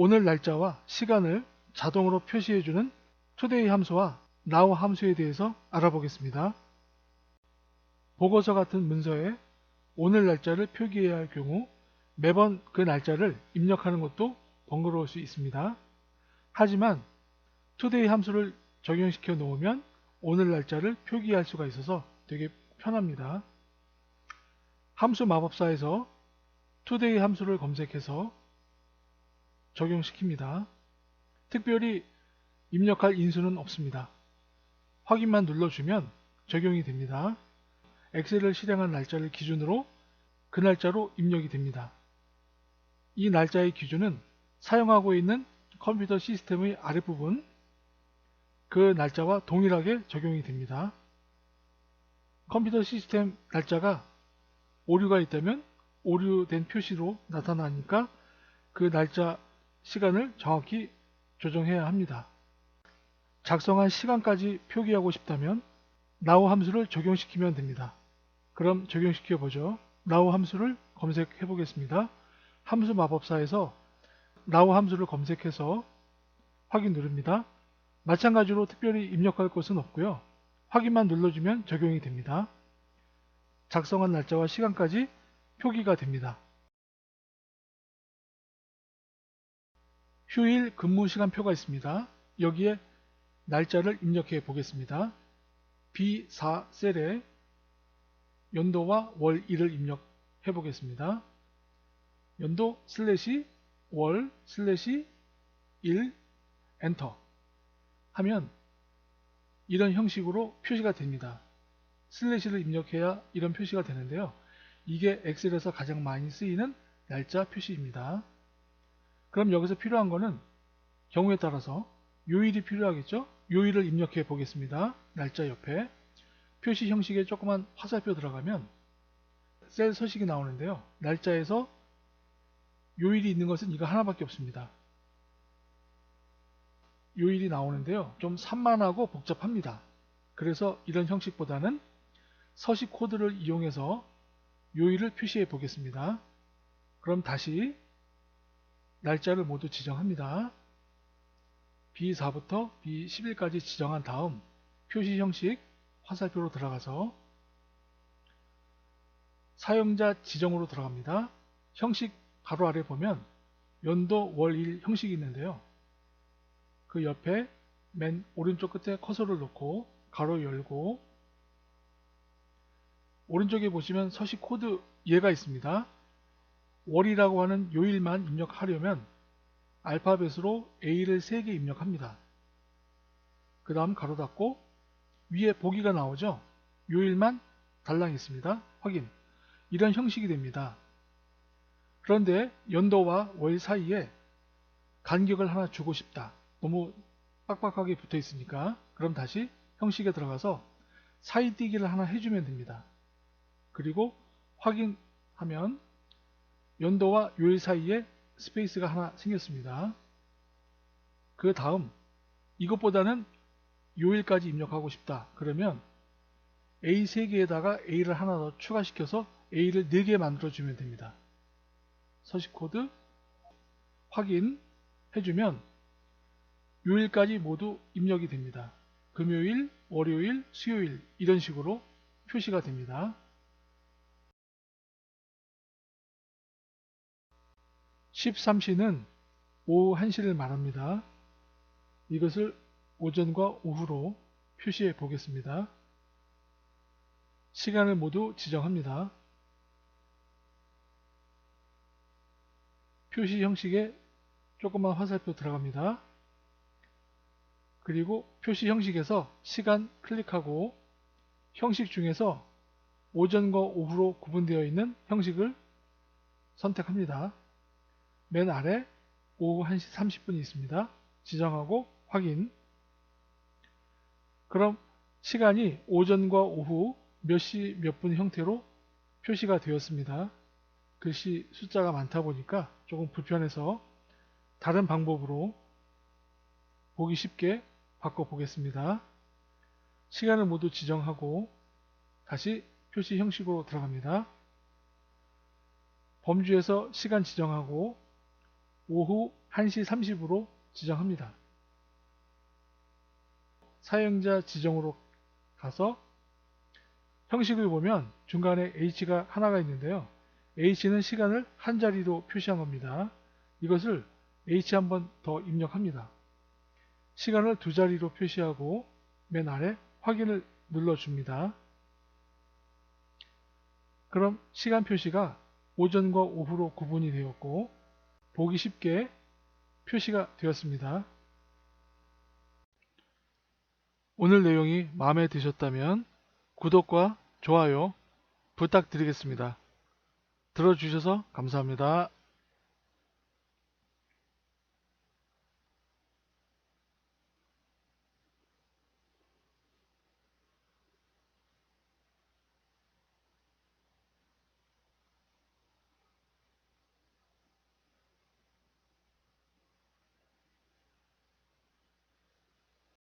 오늘 날짜와 시간을 자동으로 표시해주는 today 함수와 now 함수에 대해서 알아보겠습니다. 보고서 같은 문서에 오늘 날짜를 표기해야 할 경우 매번 그 날짜를 입력하는 것도 번거로울 수 있습니다. 하지만 today 함수를 적용시켜 놓으면 오늘 날짜를 표기할 수가 있어서 되게 편합니다. 함수 마법사에서 today 함수를 검색해서 적용시킵니다. 특별히 입력할 인수는 없습니다. 확인만 눌러주면 적용이 됩니다. 엑셀을 실행한 날짜를 기준으로 그 날짜로 입력이 됩니다. 이 날짜의 기준은 사용하고 있는 컴퓨터 시스템의 아랫부분 그 날짜와 동일하게 적용이 됩니다. 컴퓨터 시스템 날짜가 오류가 있다면 오류된 표시로 나타나니까 그 날짜 시간을 정확히 조정해야 합니다. 작성한 시간까지 표기하고 싶다면 now 함수를 적용시키면 됩니다. 그럼 적용시켜 보죠. now 함수를 검색해 보겠습니다. 함수 마법사에서 now 함수를 검색해서 확인 누릅니다. 마찬가지로 특별히 입력할 것은 없고요. 확인만 눌러주면 적용이 됩니다. 작성한 날짜와 시간까지 표기가 됩니다. 휴일 근무 시간표가 있습니다. 여기에 날짜를 입력해 보겠습니다. B4 셀에 연도와 월일을 입력해 보겠습니다. 연도 슬래시 월 슬래시 1 엔터 하면 이런 형식으로 표시가 됩니다. 슬래시를 입력해야 이런 표시가 되는데요. 이게 엑셀에서 가장 많이 쓰이는 날짜 표시입니다. 그럼 여기서 필요한 거는 경우에 따라서 요일이 필요하겠죠? 요일을 입력해 보겠습니다. 날짜 옆에 표시 형식에 조그만 화살표 들어가면 셀 서식이 나오는데요. 날짜에서 요일이 있는 것은 이거 하나밖에 없습니다. 요일이 나오는데요. 좀 산만하고 복잡합니다. 그래서 이런 형식보다는 서식 코드를 이용해서 요일을 표시해 보겠습니다. 그럼 다시 날짜를 모두 지정합니다. B4부터 B11까지 지정한 다음 표시 형식 화살표로 들어가서 사용자 지정으로 들어갑니다. 형식 바로 아래 보면 연도 월일 형식이 있는데요. 그 옆에 맨 오른쪽 끝에 커서를 놓고 가로 열고 오른쪽에 보시면 서식 코드 예가 있습니다. 월이라고 하는 요일만 입력하려면 알파벳으로 A를 3개 입력합니다. 그 다음 가로 닫고 위에 보기가 나오죠. 요일만 달랑 있습니다. 확인. 이런 형식이 됩니다. 그런데 연도와 월 사이에 간격을 하나 주고 싶다. 너무 빡빡하게 붙어 있으니까 그럼 다시 형식에 들어가서 사이뛰기를 하나 해주면 됩니다. 그리고 확인하면 연도와 요일 사이에 스페이스가 하나 생겼습니다. 그 다음 이것보다는 요일까지 입력하고 싶다. 그러면 A 3개에다가 A를 하나 더 추가시켜서 A를 4개 만들어주면 됩니다. 서식 코드 확인 해주면 요일까지 모두 입력이 됩니다. 금요일, 월요일, 수요일 이런 식으로 표시가 됩니다. 13시는 오후 1시를 말합니다. 이것을 오전과 오후로 표시해 보겠습니다. 시간을 모두 지정합니다. 표시 형식에 조그만 화살표 들어갑니다. 그리고 표시 형식에서 시간 클릭하고 형식 중에서 오전과 오후로 구분되어 있는 형식을 선택합니다. 맨 아래 오후 1시 30분이 있습니다. 지정하고 확인 그럼 시간이 오전과 오후 몇 시 몇 분 형태로 표시가 되었습니다. 글씨 숫자가 많다 보니까 조금 불편해서 다른 방법으로 보기 쉽게 바꿔 보겠습니다. 시간을 모두 지정하고 다시 표시 형식으로 들어갑니다. 범주에서 시간 지정하고 오후 1시 30으로 지정합니다. 사용자 지정으로 가서 형식을 보면 중간에 H가 하나가 있는데요. H는 시간을 한 자리로 표시한 겁니다. 이것을 H 한 번 더 입력합니다. 시간을 두 자리로 표시하고 맨 아래 확인을 눌러줍니다. 그럼 시간 표시가 오전과 오후로 구분이 되었고 보기 쉽게 표시가 되었습니다. 오늘 내용이 마음에 드셨다면 구독과 좋아요 부탁드리겠습니다. 들어주셔서 감사합니다.